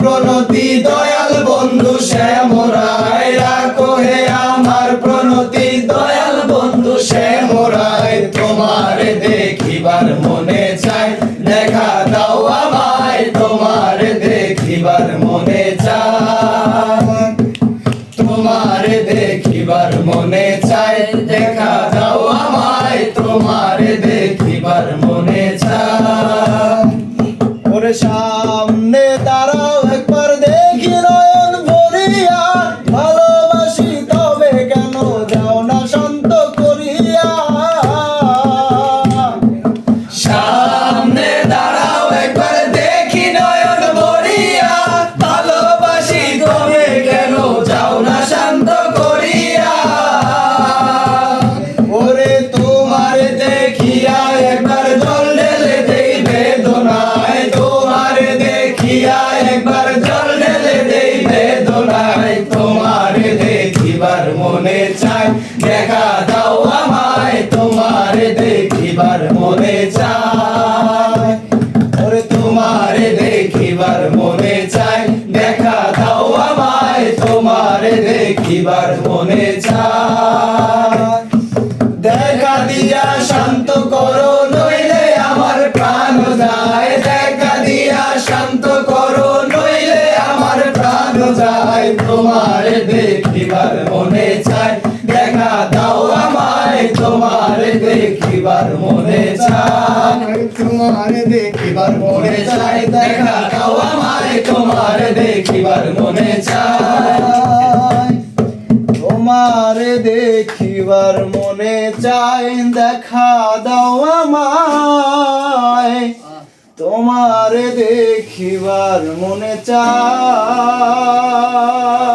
প্রণতি দয়াল বন্ধু শ্যামরায় রাখো হে আমার প্রণতি দয়াল বন্ধু শ্যামরায় তোমার দেখিবার মনে চাই, দেখা দাও আমায়। তোমার দেখিবার মনে চাই, তোমার দেখিবার মনে চাই, দেখা দাও আমায়। তোমার দেখিবার মনে চাই। ওরে সামনে দেখিবার মনে চাই ওরে তোমার দেখিবার মনে চাই দেখা দাও আমায়, তোমার দেখিবার মনে চাই দেখা দিয়া শান্ত করো, নইলে আমার প্রাণ যায়। দেখা দিয়া শান্ত করো, নইলে আমার প্রাণ যায়। তোমার দেখিবার মনে চাই দেখা দাও আমায় তোমার দেখিবার মনে চাই। তোমার দেখিবার মনে চাই। দেখা দাও আমায় তোমার দেখিবার মনে চাই। তোমার দেখিবার মনে চাই দেখা দাও আমায়। তোমার দেখিবার মনে চাই।